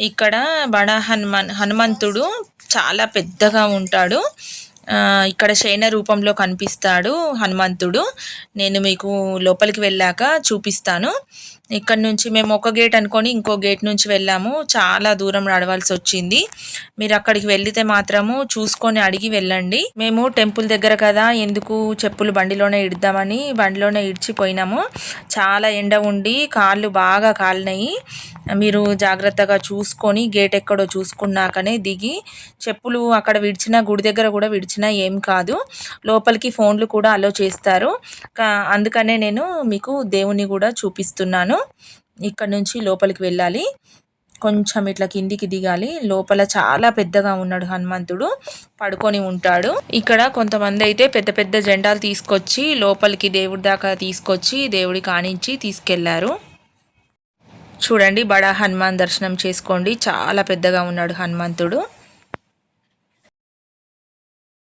ఇక్కడ బడ హనుమాన్ హనుమంతుడు చాలా పెద్దగా ఉంటాడు. ఇక్కడ శయన రూపంలో కనిపిస్తాడు హనుమంతుడు. నేను మీకు లోపలికి వెళ్ళాక చూపిస్తాను. ఇక్కడ నుంచి మేము ఒక గేట్ అనుకొని ఇంకో గేట్ నుంచి వెళ్ళాము. చాలా దూరం నడవాల్సి వచ్చింది. మీరు అక్కడికి వెళ్తే మాత్రము చూసుకొని అడిగి వెళ్ళండి. మేము టెంపుల్ దగ్గర కదా ఎందుకు చెప్పులు బండిలోనే ఇడదామని బండిలోనే ఇడిచిపోయినాము. చాలా ఎండ ఉండి కాళ్ళు బాగా కాలినాయి. మీరు జాగ్రత్తగా చూసుకొని గేట్ ఎక్కడో చూసుకున్నాకనే దిగి చెప్పులు అక్కడ విడిచినా గుడి దగ్గర కూడా విడిచినా ఏం కాదు. లోపలికి ఫోన్లు కూడా అలో చేస్తారు. కా- అందుకనే నేను మీకు దేవుని కూడా చూపిస్తున్నాను. ఇక్కడ నుంచి లోపలికి వెళ్ళాలి. కొంచెం ఇట్లా కిందికి దిగాలి. లోపల చాలా పెద్దగా ఉన్నాడు హనుమంతుడు. పడుకొని ఉంటాడు. ఇక్కడ కొంతమంది అయితే పెద్ద పెద్ద జెండాలు తీసుకొచ్చి లోపలికి దేవుడి దాకా తీసుకొచ్చి దేవుడి కానించి తీసుకెళ్ళారు. చూడండి బడా హనుమాన్ దర్శనం చేసుకోండి. చాలా పెద్దగా ఉన్నాడు హనుమంతుడు.